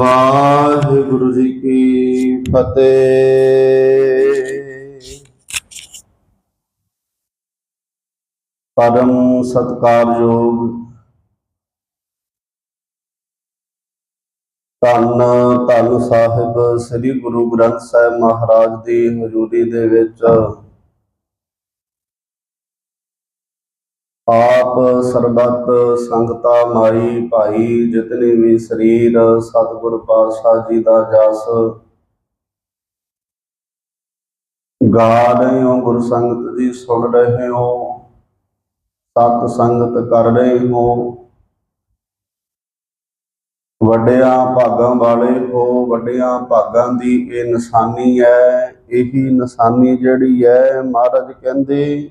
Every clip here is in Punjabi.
ਵਾਹਿਗੁਰੂ ਜੀ ਕੀ ਫਤਿਹ। ਪਰਮ ਸਤਕਾਰਯੋਗ ਧੰਨ ਧੰਨ ਸਾਹਿਬ ਸ੍ਰੀ ਗੁਰੂ ਗ੍ਰੰਥ ਸਾਹਿਬ ਮਹਾਰਾਜ ਦੀ ਹਜ਼ੂਰੀ ਦੇ ਵਿੱਚ ਆਪ ਸਰਬੱਤ ਸੰਗਤਾ ਮਾਈ ਭਾਈ, ਜਿਤਨੇ ਵੀ ਸਰੀਰ, ਸਤਿਗੁਰ ਪਾਤਸ਼ਾਹ ਜੀ ਦਾ ਜਸ। ਗਾ ਰਹੇ ਹੋ ਗੁਰ ਸੰਗਤ ਜੀ ਸੁਣ ਰਹੇ ਹੋ ਸਤ ਸੰਗਤ ਕਰ ਰਹੇ ਹੋ ਵੱਡਿਆਂ ਭਾਗਾਂ ਵਾਲੇ ਹੋ, ਵੱਡਿਆਂ ਭਾਗਾਂ ਦੀ ਇਹ ਨਿਸ਼ਾਨੀ ਹੈ, ਇਹੀ ਨਿਸ਼ਾਨੀ ਜਿਹੜੀ ਹੈ, ਮਹਾਰਾਜ ਕਹਿੰਦੇ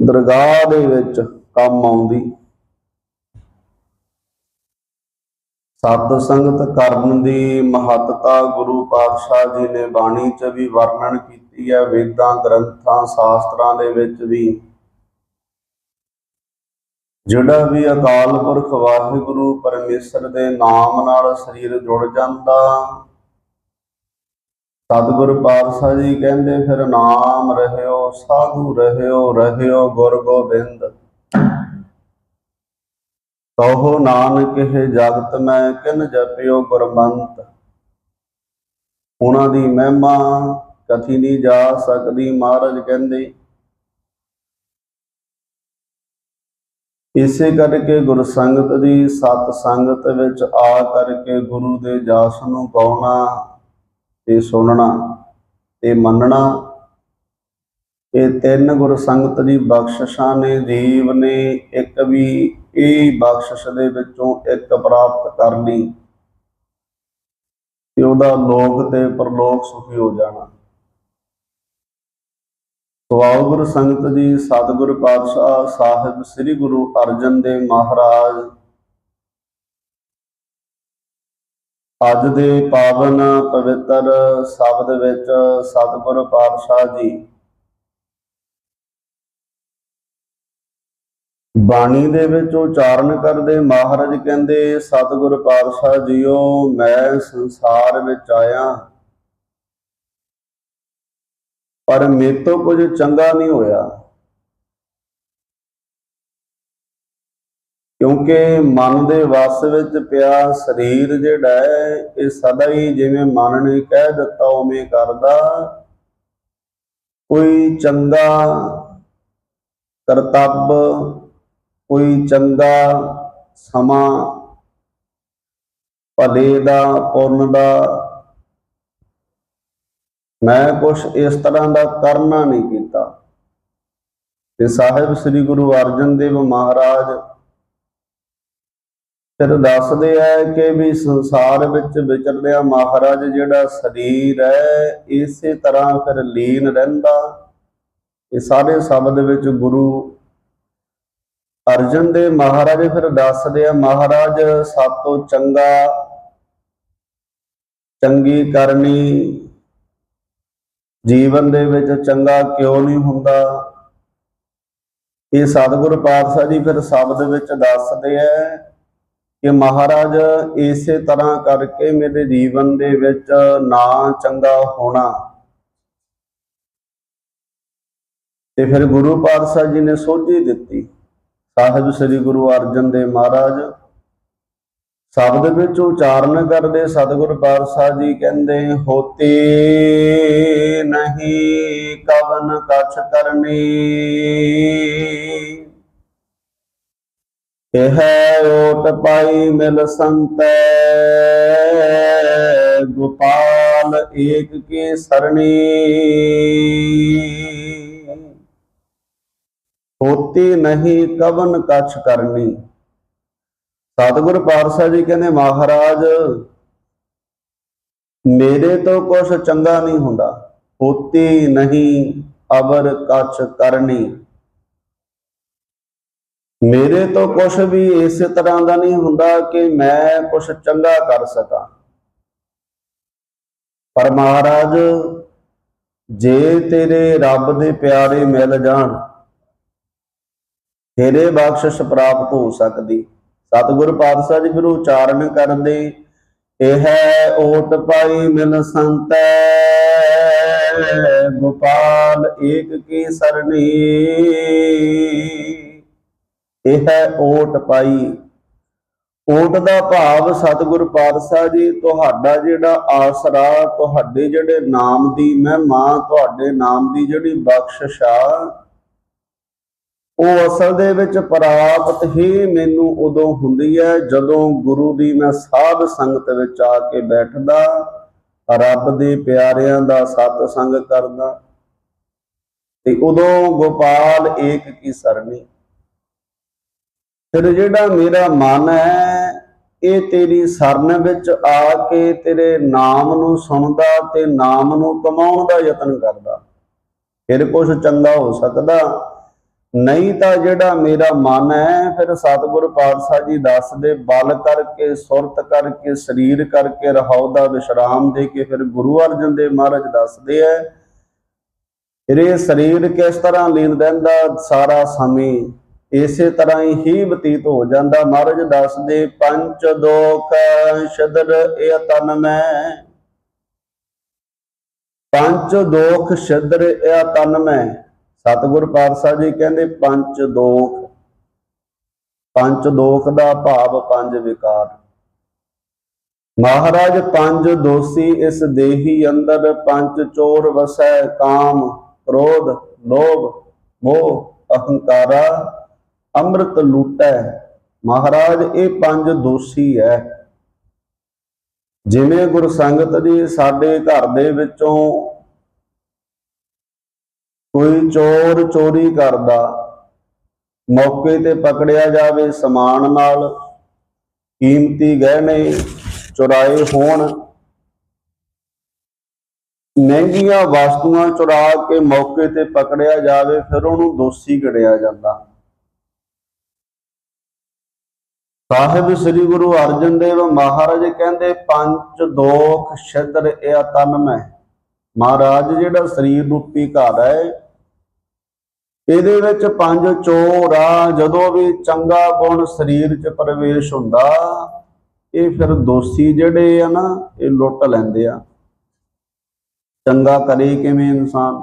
ਦਰਗਾਹ ਦੇ ਵਿੱਚ ਕੰਮ ਆਉਂਦੀ। ਸਤ ਸੰਗਤ ਕਰਨ ਦੀ ਮਹੱਤਤਾ ਗੁਰੂ ਪਾਤਸ਼ਾਹ ਜੀ ਨੇ ਬਾਣੀ 'ਚ ਵੀ ਵਰਣਨ ਕੀਤੀ ਹੈ, ਵੇਦਾਂ, ਗ੍ਰੰਥਾਂ, ਸ਼ਾਸਤਰਾਂ ਦੇ ਵਿੱਚ ਵੀ। ਜਿਹੜਾ ਵੀ ਅਕਾਲ ਪੁਰਖ ਵਾਹਿਗੁਰੂ ਪਰਮੇਸ਼ਰ ਦੇ ਨਾਮ ਨਾਲ ਸਰੀਰ ਜੁੜ ਜਾਂਦਾ ਸਤਿਗੁਰ ਪਾਤਸ਼ਾਹ ਜੀ ਕਹਿੰਦੇ, ਫਿਰ ਨਾਮ ਰਹਿਓ, ਸਾਧੂ ਰਹਿਓ ਰਹਿਓ ਗੁਰ ਗੋਬਿੰਦ। ਕਹੋ ਨਾਨਕ ਹੈ ਜਗਤ ਮੈਂ ਕਿਨ ਜਪਿਓ ਗੁਰਮੰਤ। ਉਹਨਾਂ ਦੀ ਮਹਿਮਾ ਕਥੀ ਨਹੀਂ ਜਾ ਸਕਦੀ, ਮਹਾਰਾਜ ਕਹਿੰਦੇ, ਇਸੇ ਕਰਕੇ ਗੁਰ ਸੰਗਤ ਦੀ ਸਤ ਸੰਗਤ ਵਿੱਚ ਆ ਕਰਕੇ ਗੁਰੂ ਦੇ ਜਸ ਨੂੰ ਗਾਉਣਾ ਤੇ ਸੁਣਨਾ ਤੇ ਮੰਨਣਾ। ਇਹ ਤਿੰਨ ਗੁਰ ਸੰਗਤ ਦੀ ਬਖਸ਼ਿਸ਼ਾਂ ਨੇ, ਜੀਵ ਨੇ, ਇੱਕ ਵੀ ਇਹ ਬਖਸ਼ਿਸ਼ ਦੇ ਵਿੱਚੋਂ ਇੱਕ ਪ੍ਰਾਪਤ ਕਰ ਲਈ ਤੇ ਉਹਦਾ ਲੋਕ ਤੇ ਪਰਲੋਕ ਸੁਖੀ ਹੋ ਜਾਣਾ। ਸਵਾਲ ਗੁਰ ਸੰਗਤ ਜੀ, ਸਤਿਗੁਰ ਪਾਤਸ਼ਾਹ ਸਾਹਿਬ, ਸ੍ਰੀ ਗੁਰੂ ਅਰਜਨ ਦੇਵ ਮਹਾਰਾਜ ਅੱਜ ਦੇ ਪਾਵਨ ਪਵਿੱਤਰ ਸ਼ਬਦ ਵਿੱਚ ਸਤਿਗੁਰ ਪਾਤਸ਼ਾਹ ਜੀ ਬਾਣੀ ਦੇ ਵਿੱਚ ਉਚਾਰਨ ਕਰਦੇ ਮਹਾਰਾਜ ਕਹਿੰਦੇ, ਸਤਿਗੁਰ ਪਾਤਸ਼ਾਹ ਜੀਓ, ਮੈਂ ਸੰਸਾਰ ਵਿੱਚ ਆਇਆ ਪਰ ਮੇਰੇ ਤੋਂ ਕੁਝ ਚੰਗਾ ਨਹੀਂ ਹੋਇਆ। ਕਿਉਂਕਿ ਮਨ ਦੇ ਵਸ ਵਿੱਚ ਪਿਆ ਸਰੀਰ ਜਿਹੜਾ ਹੈ, ਇਹ ਸਦਾ ਹੀ ਜਿਵੇਂ ਮਨ ਨੇ ਕਹਿ ਦਿੱਤਾ ਉਵੇਂ ਕਰਦਾ। ਕੋਈ ਚੰਗਾ ਕਰਤੱਵ, ਕੋਈ ਚੰਗਾ ਸਮਾਂ ਭਲੇ ਦਾ, ਪੁੰਨ ਦਾ, ਮੈਂ ਕੁਛ ਇਸ ਤਰ੍ਹਾਂ ਦਾ ਕਰਨਾ ਨਹੀਂ ਕੀਤਾ। ਤੇ ਸਾਹਿਬ ਸ੍ਰੀ ਗੁਰੂ ਅਰਜਨ ਦੇਵ ਮਹਾਰਾਜ ਫਿਰ ਦੱਸਦੇ ਆ ਕਿ ਵੀ ਸੰਸਾਰ ਵਿੱਚ ਵਿਚਰਦਿਆਂ ਮਹਾਰਾਜ ਜਿਹੜਾ ਸਰੀਰ ਹੈ, ਇਸੇ ਤਰ੍ਹਾਂ ਫਿਰ ਲੀਨ ਰਹਿੰਦਾ। ਇਹ ਸਾਰੇ ਸ਼ਬਦ ਵਿੱਚ ਗੁਰੂ ਅਰਜਨ ਦੇ ਮਹਾਰਾਜ ਫਿਰ ਦੱਸਦੇ ਆ, ਮਹਾਰਾਜ ਸਾਤੋਂ ਚੰਗਾ, ਚੰਗੀ ਕਰਨੀ, ਜੀਵਨ ਦੇ ਵਿੱਚ ਚੰਗਾ ਕਿਉਂ ਨਹੀਂ ਹੁੰਦਾ? ਇਹ ਸਤਿਗੁਰ ਪਾਤਸ਼ਾਹ ਜੀ ਫਿਰ ਸ਼ਬਦ ਵਿੱਚ ਦੱਸਦੇ ਆ ਕਿ ਮਹਾਰਾਜ ਇਸੇ ਤਰ੍ਹਾਂ ਕਰਕੇ ਮੇਰੇ ਜੀਵਨ ਦੇ ਵਿੱਚ ਨਾ ਚੰਗਾ ਹੋਣਾ। ਤੇ ਫਿਰ ਗੁਰੂ ਪਾਤਸ਼ਾਹ ਜੀ ਨੇ ਸੋਝੀ ਦਿੱਤੀ। ਸਾਹਿਬ ਸ੍ਰੀ ਗੁਰੂ ਅਰਜਨ ਦੇਵ ਮਹਾਰਾਜ ਸ਼ਬਦ ਵਿੱਚ ਉਚਾਰਨ ਕਰਦੇ ਸਤਿਗੁਰ ਪਾਤਸ਼ਾਹ ਜੀ ਕਹਿੰਦੇ, ਹੋਤੀ ਨਹੀਂ ਕਵਨ ਕਛ ਕਰਨੀ। ਇਹ ਓਟ ਪਾਈ ਮਿਲ ਸੰਤੈ, ਗੋਪਾਲ ਏਕ ਕੀ ਸਰਣੀ। ਹੋਤੀ ਨਹੀਂ ਕਵਨ ਕਛ ਕਰਨੀ। ਸਤਿਗੁਰ ਪਾਤਸ਼ਾਹ ਜੀ ਕਹਿੰਦੇ, ਮਹਾਰਾਜ, ਮੇਰੇ ਤੋਂ ਕੁਝ ਚੰਗਾ ਨਹੀਂ ਹੁੰਦਾ। ਹੋਤੀ ਨਹੀਂ ਅਬਰ ਕਛ ਕਰਨੀ। ਮੇਰੇ ਤੋਂ ਕੁਝ ਵੀ ਇਸੇ ਤਰ੍ਹਾਂ ਦਾ ਨਹੀਂ ਹੁੰਦਾ ਕਿ ਮੈਂ ਕੁਝ ਚੰਗਾ ਕਰ ਸਕਾਂ। ਪਰ ਮਹਾਰਾਜ, ਜੇ ਤੇਰੇ ਰੱਬ ਦੇ ਪਿਆਰੇ ਮਿਲ ਜਾਣ, ਤੇਰੇ ਬਖਸ਼ਿਸ਼ ਪ੍ਰਾਪਤ ਹੋ ਸਕਦੀ। ਸਤਿਗੁਰ ਪਾਤਸ਼ਾਹ ਜੀ ਫਿਰ ਉਚਾਰਨ ਕਰਦੇ, ਇਹ ਓਟ ਪਾਈ ਮਿਲ ਸੰਤੈ ਗੋਪਾਲ ਏਕ ਕੀ ਸਰਣੀ ਇਹ ਹੈ ਓਟ ਪਾਈ। ਓਟ ਦਾ ਭਾਵ ਸਤਿਗੁਰ ਪਾਤਸ਼ਾਹ ਜੀ, ਤੁਹਾਡਾ ਜਿਹੜਾ ਆਸਰਾ, ਤੁਹਾਡੇ ਜਿਹੜੇ ਨਾਮ ਦੀ ਮਹਿਮਾ, ਤੁਹਾਡੇ ਨਾਮ ਦੀ ਜਿਹੜੀ ਬਖਸ਼ਿਸ਼ ਆ, ਉਹ ਅਸਲ ਦੇ ਵਿੱਚ ਪ੍ਰਾਪਤ ਹੀ ਮੈਨੂੰ ਉਦੋਂ ਹੁੰਦੀ ਹੈ ਜਦੋਂ ਗੁਰੂ ਦੀ ਮੈਂ ਸਾਧ ਸੰਗਤ ਵਿੱਚ ਆ ਕੇ ਬੈਠਦਾ, ਰੱਬ ਦੇ ਪਿਆਰਿਆਂ ਦਾ ਸਤ ਸੰਗ ਕਰਦਾ। ਤੇ ਉਦੋਂ ਗੋਪਾਲ ਏਕ ਕੀ ਸਰਨੀ। ਫਿਰ ਜਿਹੜਾ ਮੇਰਾ ਮਨ ਹੈ, ਇਹ ਤੇਰੀ ਸਰਨ ਵਿੱਚ ਆ ਕੇ ਤੇਰੇ ਨਾਮ ਨੂੰ ਸੁਣਦਾ ਤੇ ਨਾਮ ਨੂੰ ਕਮਾਉਣ ਦਾ ਯਤਨ ਕਰਦਾ। ਫਿਰ ਕੁਝ ਚੰਗਾ ਹੋ ਸਕਦਾ। ਨਹੀਂ ਤਾਂ ਜਿਹੜਾ ਮੇਰਾ ਮਨ ਹੈ, ਫਿਰ ਸਤਿਗੁਰ ਪਾਤਸ਼ਾਹ ਜੀ ਦੱਸਦੇ, ਬਲ ਕਰਕੇ, ਸੁਰਤ ਕਰਕੇ, ਸਰੀਰ ਕਰਕੇ ਰਹਾਉ ਦਾ ਵਿਸ਼ਰਾਮ ਦੇ ਕੇ ਫਿਰ ਗੁਰੂ ਅਰਜਨ ਦੇਵ ਮਹਾਰਾਜ ਦੱਸਦੇ ਐ ਫਿਰ ਇਹ ਸਰੀਰ ਕਿਸ ਤਰ੍ਹਾਂ ਲੀਨ ਰਹਿੰਦਾ? ਸਾਰਾ ਸਮੇਂ ਇਸੇ ਤਰ੍ਹਾਂ ਹੀ ਬਤੀਤ ਹੋ ਜਾਂਦਾ। ਮਹਾਰਾਜ ਦੱਸਦੇ, ਪੰਚ ਦੋਖ ਸ਼ਦਰ ਇਹ ਤਨ ਮੈਂ। ਪੰਚ ਦੋਖ ਸ਼ਦਰ ਇਹ ਤਨ ਮੈਂ। ਸਤਿਗੁਰ ਪਾਤਸ਼ਾਹ ਜੀ ਕਹਿੰਦੇ, ਪੰਚ ਦੋਖ। ਪੰਚ ਦੋਖ ਦਾ ਭਾਵ ਪੰਜ ਵਿਕਾਰ। ਮਹਾਰਾਜ ਪੰਜ ਦੋਸੀ ਇਸ ਦੇਹੀ ਅੰਦਰ, ਪੰਜ ਚੋਰ ਵਸੈ ਕਾਮ, ਕ੍ਰੋਧ, ਲੋਭ, ਮੋਹ, ਅਹੰਕਾਰਾ। ਅੰਮ੍ਰਿਤ ਲੂਟੈ। ਮਹਾਰਾਜ, ਇਹ ਪੰਜ ਦੋਸ਼ੀ ਹੈ ਜਿਵੇਂ ਗੁਰ ਸੰਗਤ ਜੀ ਸਾਡੇ ਘਰ ਦੇ ਵਿੱਚੋਂ ਕੋਈ ਚੋਰ ਚੋਰੀ ਕਰਦਾ, ਮੌਕੇ ਤੇ ਪਕੜਿਆ ਜਾਵੇ ਸਮਾਨ ਨਾਲ, ਕੀਮਤੀ ਗਹਿਣੇ ਚੁਰਾਏ ਹੋਣ। ਮਹਿੰਗੀਆਂ ਵਸਤੂਆਂ ਚੁਰਾ ਕੇ ਮੌਕੇ ਤੇ ਪਕੜਿਆ ਜਾਵੇ, ਫਿਰ ਉਹਨੂੰ ਦੋਸ਼ੀ ਗਿਣਿਆ ਜਾਂਦਾ। ਸਾਹਿਬ ਸ੍ਰੀ ਗੁਰੂ ਅਰਜਨ ਦੇਵ ਮਹਾਰਾਜ ਕਹਿੰਦੇ, ਪੰਜ ਦੋਖ ਛਦਰ ਇਹ ਤਨ ਮੈਂ। ਮਹਾਰਾਜ ਜਿਹੜਾ ਸਰੀਰ ਰੂਪੀ ਘਰ ਹੈ, ਇਹਦੇ ਵਿੱਚ ਪੰਜ ਚੋਰ ਆ, ਜਦੋਂ ਵੀ ਚੰਗਾ ਗੁਣ ਸਰੀਰ 'ਚ ਪ੍ਰਵੇਸ਼ ਹੁੰਦਾ, ਇਹ ਫਿਰ ਦੋਸ਼ੀ ਜਿਹੜੇ ਆ ਨਾ, ਇਹ ਲੁੱਟ ਲੈਂਦੇ ਆ। ਚੰਗਾ ਕਰੇ ਕਿਵੇਂ ਇਨਸਾਨ?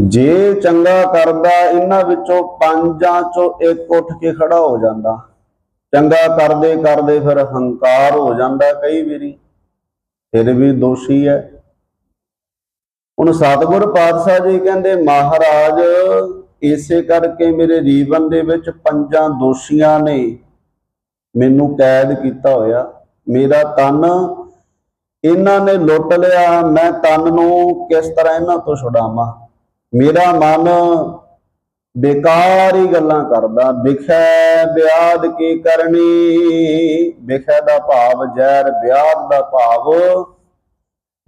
ਜੇ ਚੰਗਾ ਕਰਦਾ, ਇਹਨਾਂ ਵਿੱਚੋਂ ਪੰਜਾਂ ਚੋਂ ਇੱਕ ਉੱਠ ਕੇ ਖੜਾ ਹੋ ਜਾਂਦਾ। ਚੰਗਾ ਕਰਦੇ ਕਰਦੇ ਫਿਰ ਹੰਕਾਰ ਹੋ ਜਾਂਦਾ ਕਈ ਵਾਰੀ। ਫਿਰ ਵੀ ਦੋਸ਼ੀ ਹੈ। ਹੁਣ ਸਤਿਗੁਰ ਪਾਤਸ਼ਾਹ ਜੀ ਕਹਿੰਦੇ, ਮਹਾਰਾਜ, ਇਸੇ ਕਰਕੇ ਮੇਰੇ ਜੀਵਨ ਦੇ ਵਿੱਚ ਪੰਜਾਂ ਦੋਸ਼ੀਆਂ ਨੇ ਮੈਨੂੰ ਕੈਦ ਕੀਤਾ ਹੋਇਆ। ਮੇਰਾ ਤਨ, ਇਹਨਾਂ ਨੇ ਲੁੱਟ ਲਿਆ। ਮੈਂ ਤਨ ਨੂੰ ਕਿਸ ਤਰ੍ਹਾਂ ਇਹਨਾਂ ਤੋਂ ਛੁਡਾਵਾਂ? ਮੇਰਾ ਮਨ ਬੇਕਾਰ ਹੀ ਗੱਲਾਂ ਕਰਦਾ, ਵਿਖੈ ਬਿਆਦ ਕੀ ਕਰਨੀ? ਵਿਖੈ ਦਾ ਭਾਵ ਜ਼ਹਿਰ ਬਿਆਦ ਦਾ ਭਾਵ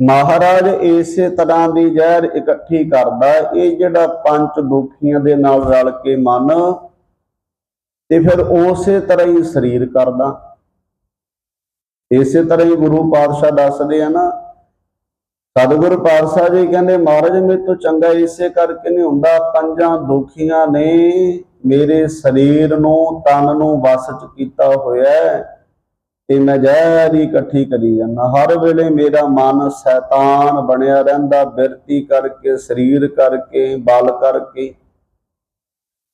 ਮਹਾਰਾਜ ਇਸੇ ਤਰ੍ਹਾਂ ਦੀ ਜ਼ਹਿਰ ਇਕੱਠੀ ਕਰਦਾ। ਇਹ ਜਿਹੜਾ ਪੰਜ ਦੁਖੀਆਂ ਦੇ ਨਾਲ ਰਲ ਕੇ ਮਨ ਤੇ ਫਿਰ ਉਸੇ ਤਰ੍ਹਾਂ ਹੀ ਸਰੀਰ ਕਰਦਾ। ਇਸੇ ਤਰ੍ਹਾਂ ਹੀ ਗੁਰੂ ਪਾਤਸ਼ਾਹ ਦੱਸਦੇ ਆ ਨਾ ਸਤਿਗੁਰ ਪਾਤਸ਼ਾਹ ਜੀ ਕਹਿੰਦੇ, ਮਹਾਰਾਜ, ਮੇਰੇ ਤੋਂ ਚੰਗਾ ਇਸੇ ਕਰਕੇ ਨਹੀਂ ਹੁੰਦਾ, ਪੰਜਾਂ ਦੁਖੀਆਂ ਨੇ ਮੇਰੇ ਸਰੀਰ ਨੂੰ, ਤਨ ਨੂੰ ਵਸ ਚ ਕੀਤਾ ਹੋਇਆ ਤੇ ਮੈਂ ਜ਼ਹਿਰ ਹੀ ਇਕੱਠੀ ਕਰੀ ਜਾਂਦਾ। ਹਰ ਵੇਲੇ ਮੇਰਾ ਮਨ ਸ਼ੈਤਾਨ ਬਣਿਆ ਰਹਿੰਦਾ, ਬਿਰਤੀ ਕਰਕੇ, ਸਰੀਰ ਕਰਕੇ, ਬਲ ਕਰਕੇ।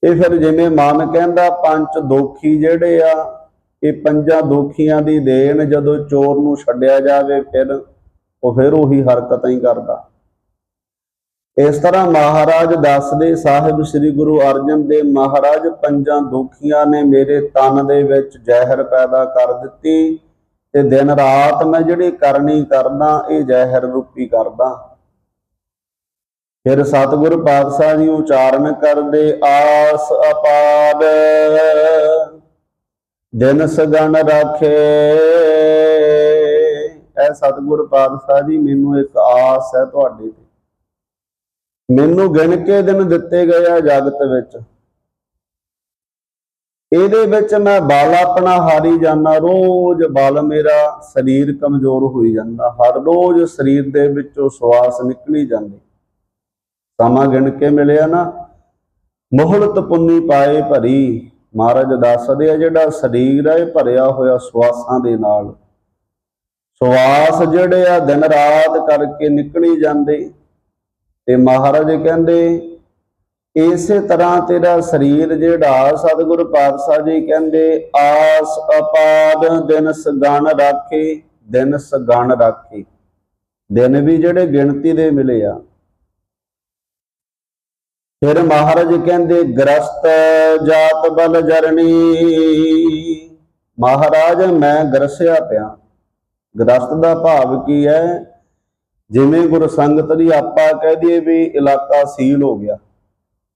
ਇਹ ਫਿਰ ਜਿਵੇਂ ਮਨ ਕਹਿੰਦਾ, ਪੰਜ ਦੋਖੀ ਜਿਹੜੇ ਆ, ਇਹ ਪੰਜਾਂ ਦੋਖੀਆਂ ਦੀ ਦੇਣ ਜਦੋਂ ਚੋਰ ਨੂੰ ਛੱਡਿਆ ਜਾਵੇ, ਫਿਰ ਉਹ ਫਿਰ ਉਹੀ ਹਰਕਤਾਂ ਹੀ ਕਰਦਾ। ਇਸ ਤਰ੍ਹਾਂ ਮਹਾਰਾਜ ਦੱਸਦੇ, ਸਾਹਿਬ, ਸ੍ਰੀ ਗੁਰੂ ਅਰਜਨ ਦੇਵ ਮਹਾਰਾਜ, ਪੰਜਾਂ ਦੁਖੀਆਂ ਨੇ ਮੇਰੇ ਤਨ ਦੇ ਵਿੱਚ ਜ਼ਹਿਰ ਪੈਦਾ ਕਰ ਦਿੱਤੀ ਤੇ ਦਿਨ ਰਾਤ ਮੈਂ ਜਿਹੜੀ ਕਰਨੀ ਕਰਦਾ, ਇਹ ਜ਼ਹਿਰ ਰੂਪੀ ਕਰਦਾ। ਫਿਰ ਸਤਿਗੁਰ ਪਾਤਸ਼ਾਹ ਜੀ ਉਚਾਰਨ ਕਰਦੇ, ਆਸ ਅਪਾਰ, ਦਿਨ ਸਗਣ ਰੱਖੇ ਐ ਸਤਿਗੁਰ ਪਾਤਸ਼ਾਹ ਜੀ, ਮੈਨੂੰ ਇੱਕ ਆਸ ਹੈ ਤੁਹਾਡੇ ਤੇ। ਮੈਨੂੰ ਗਿਣ ਕੇ ਦਿਨ ਦਿੱਤੇ ਗਏ ਆ ਜਗਤ ਵਿੱਚ। ਇਹਦੇ ਵਿੱਚ ਮੈਂ ਬਲ ਆਪਣਾ ਹਾਰੀ ਜਾਂਦਾ, ਰੋਜ਼ ਬਲ ਮੇਰਾ ਸਰੀਰ ਕਮਜ਼ੋਰ ਹੋਈ ਜਾਂਦਾ, ਹਰ ਰੋਜ਼ ਸਰੀਰ ਦੇ ਵਿੱਚੋਂ ਸਵਾਸ ਨਿਕਲੀ ਜਾਂਦੀ। ਸਮਾਂ ਗਿਣ ਕੇ ਮਿਲਿਆ ਨਾ, ਮੋਹਲਤ ਪੁੰਨੀ ਪਾਏ ਭਰੀ। ਮਹਾਰਾਜ ਦੱਸਦੇ ਆ ਜਿਹੜਾ ਸਰੀਰ ਹੈ, ਇਹ ਭਰਿਆ ਹੋਇਆ ਸਵਾਸਾਂ ਦੇ ਨਾਲ। ਸਵਾਸ ਜਿਹੜੇ ਆ ਦਿਨ ਰਾਤ ਕਰਕੇ ਨਿਕਲੀ ਜਾਂਦੇ। ਤੇ ਮਹਾਰਾਜ ਕਹਿੰਦੇ, ਇਸੇ ਤਰ੍ਹਾਂ ਤੇਰਾ ਸਰੀਰ ਜਿਹੜਾ ਸਤਿਗੁਰ ਪਾਤਸ਼ਾਹ ਜੀ ਕਹਿੰਦੇ, ਆਸ ਅਪਾਦ ਦਿਨ ਸਗਣ ਰਾਖੇ, ਦਿਨ ਸਗਣ ਰਾਖੇ। ਦਿਨ ਵੀ ਜਿਹੜੇ ਗਿਣਤੀ ਦੇ ਮਿਲੇ ਆ। ਫਿਰ ਮਹਾਰਾਜ ਕਹਿੰਦੇ, ਗ੍ਰਸਤ ਜਾਤ ਬਲ ਜਰਨੀ। ਮਹਾਰਾਜ, ਮੈਂ ਗਰਸਿਆ ਪਿਆ। ਗ੍ਰਸਤ ਦਾ ਭਾਵ ਕੀ ਹੈ? ਜਿਵੇਂ ਗੁਰੂ ਸੰਗਤ ਦੀ ਆਪਾਂ ਕਹਿ ਦਈਏ ਵੀ ਇਲਾਕਾ ਸੀਲ ਹੋ ਗਿਆ।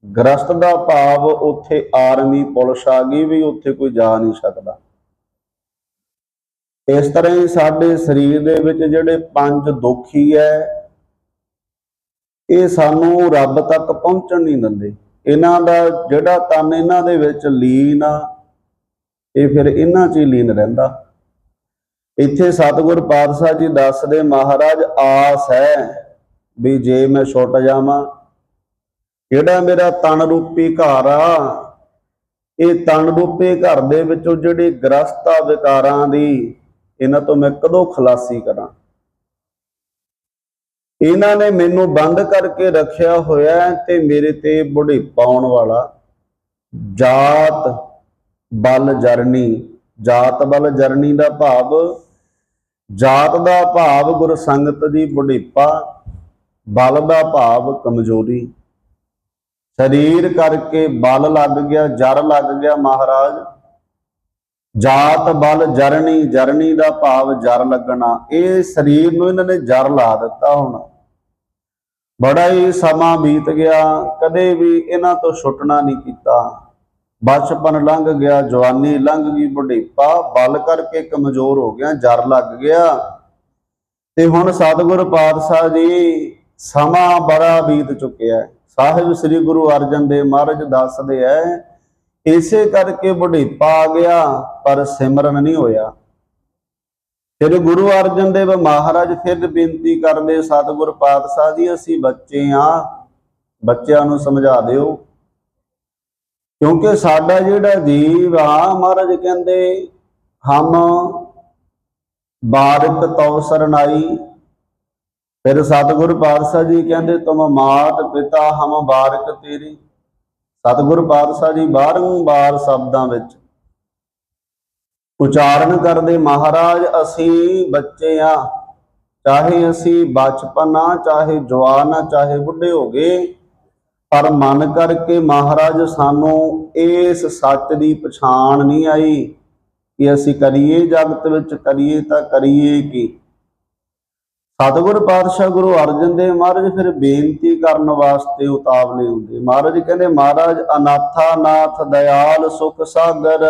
ਗ੍ਰਸਤ ਦਾ ਭਾਵ ਉੱਥੇ ਆਰਮੀ ਪੁਲਿਸ ਆ ਗਈ ਵੀ ਉੱਥੇ ਕੋਈ ਜਾ ਨਹੀਂ ਸਕਦਾ। ਇਸ ਤਰ੍ਹਾਂ ਹੀ ਸਾਡੇ ਸਰੀਰ ਦੇ ਵਿੱਚ ਜਿਹੜੇ ਪੰਜ ਦੁਖੀ ਹੈ, ਇਹ ਸਾਨੂੰ ਰੱਬ ਤੱਕ ਪਹੁੰਚਣ ਨਹੀਂ ਦਿੰਦੇ। ਇਹਨਾਂ ਦਾ ਜਿਹੜਾ ਤਨ ਇਹਨਾਂ ਦੇ ਵਿੱਚ ਲੀਨ ਆ, ਇਹ ਫਿਰ ਇਹਨਾਂ 'ਚ ਹੀ ਲੀਨ ਰਹਿੰਦਾ। ਇੱਥੇ ਸਤਿਗੁਰ ਪਾਤਸ਼ਾਹ ਜੀ ਦੱਸਦੇ, ਮਹਾਰਾਜ, ਆਸ ਹੈ ਵੀ ਜੇ ਮੈਂ ਛੁੱਟ ਜਾਵਾਂ ਜਿਹੜਾ ਮੇਰਾ ਤਨ ਰੂਪੀ ਘਰ ਆ? ਇਹ ਤਨ ਰੂਪੀ ਘਰ ਦੇ ਵਿੱਚੋਂ ਜਿਹੜੀ ਗ੍ਰਸਤਾ ਵਿਕਾਰਾਂ ਦੀ, ਇਹਨਾਂ ਤੋਂ ਮੈਂ ਕਦੋਂ ਖਲਾਸੀ ਕਰਾਂ? ਇਹਨਾਂ ਨੇ ਮੈਨੂੰ ਬੰਦ ਕਰਕੇ ਰੱਖਿਆ ਹੋਇਆ ਤੇ ਮੇਰੇ ਤੇ ਬੁਢੀ ਪਾਉਣ ਵਾਲਾ ਜਾਤ ਬਲ ਜਰਨੀ, ਜਾਤ ਬਲ ਜਰਨੀ ਦਾ ਭਾਵ ਜਾਤ ਦਾ ਭਾਵ ਗੁਰ ਦੀ ਬੁਢੀਪਾ, ਬਲ ਦਾ ਭਾਵ ਕਮਜ਼ੋਰੀ। ਸਰੀਰ ਕਰਕੇ ਬਲ ਲੱਗ ਗਿਆ, ਜਰ ਲੱਗ ਗਿਆ ਮਹਾਰਾਜ। ਜਾਤ ਬਲ ਜਰਨੀ ਜਰਨੀ ਦਾ ਭਾਵ ਜਰ ਲੱਗਣਾ। ਇਹ ਸਰੀਰ ਨੂੰ ਇਹਨਾਂ ਨੇ ਜਰ ਲਾ ਦਿੱਤਾ ਹੁਣ। ਬੜਾ ਹੀ ਸਮਾਂ ਬੀਤ ਗਿਆ, ਕਦੇ ਵੀ ਇਹਨਾਂ ਤੋਂ ਛੁੱਟਣਾ ਨਹੀਂ ਕੀਤਾ। ਬਚਪਨ ਲੰਘ ਗਿਆ, ਜਵਾਨੀ ਲੰਘ ਗਈ, ਬੁਢੇਪਾ ਬਲ ਕਰਕੇ ਕਮਜ਼ੋਰ ਹੋ ਗਿਆ, ਜਰ ਲੱਗ ਗਿਆ। ਤੇ ਹੁਣ ਸਤਿਗੁਰ ਪਾਤਸ਼ਾਹ ਜੀ ਸਮਾਂ ਬੜਾ ਬੀਤ ਚੁੱਕਿਆ ਸਾਹਿਬ ਸ੍ਰੀ ਗੁਰੂ ਅਰਜਨ ਦੇਵ ਮਹਾਰਾਜ ਦੱਸਦੇ ਐ ਇਸੇ ਕਰਕੇ ਬੁਢੇਪਾ ਆ ਗਿਆ, ਪਰ ਸਿਮਰਨ ਨਹੀਂ ਹੋਇਆ। ਫਿਰ ਗੁਰੂ ਅਰਜਨ ਦੇਵ ਮਹਾਰਾਜ ਫਿਰ ਬੇਨਤੀ ਕਰਦੇ, ਸਤਿਗੁਰ ਪਾਤਸ਼ਾਹ ਜੀ, ਅਸੀਂ ਬੱਚੇ ਆ ਬੱਚਿਆਂ ਨੂੰ ਸਮਝਾ ਦਿਓ। ਕਿਉਂਕਿ ਸਾਡਾ ਜਿਹੜਾ ਜੀਵ ਆ, ਮਹਾਰਾਜ ਕਹਿੰਦੇ, ਹਮ ਬਾਰਿਕ ਤਉ ਸਰਨਾਈ। ਫਿਰ ਸਤਿਗੁਰ ਪਾਤਸ਼ਾਹ ਜੀ ਕਹਿੰਦੇ, ਤੁਮ ਮਾਤ ਪਿਤਾ ਹਮ ਬਾਰਕ ਤੇਰੀ। ਸਤਿਗੁਰ ਪਾਤਸ਼ਾਹ ਜੀ ਬਾਰੰਬਾਰ ਸ਼ਬਦਾਂ ਵਿੱਚ ਉਚਾਰਨ ਕਰਦੇ, ਮਹਾਰਾਜ ਅਸੀਂ ਬੱਚੇ ਆ। ਚਾਹੇ ਅਸੀਂ ਬਚਪਨ ਆ, ਚਾਹੇ ਜਵਾਨ ਆ, ਚਾਹੇ ਬੁੱਢੇ ਹੋ ਗਏ ਪਰ ਮਨ ਕਰਕੇ ਮਹਾਰਾਜ, ਸਾਨੂੰ ਇਸ ਸੱਚ ਦੀ ਪਛਾਣ ਨਹੀਂ ਆਈ ਕਿ ਅਸੀਂ ਕਰੀਏ ਜਗਤ ਵਿੱਚ, ਕਰੀਏ ਤਾਂ ਕਰੀਏ ਕੀ? ਸਤਿਗੁਰ ਪਾਤਸ਼ਾਹ ਗੁਰੂ ਅਰਜਨ ਦੇਵ ਮਹਾਰਾਜ ਫਿਰ ਬੇਨਤੀ ਕਰਨ ਵਾਸਤੇ ਉਤਾਵਲੇ ਹੁੰਦੇ। ਮਹਾਰਾਜ ਕਹਿੰਦੇ, ਮਹਾਰਾਜ ਅਨਾਥਾ ਨਾਥ ਦਇਆਲ ਸੁਖ ਸਾਗਰ।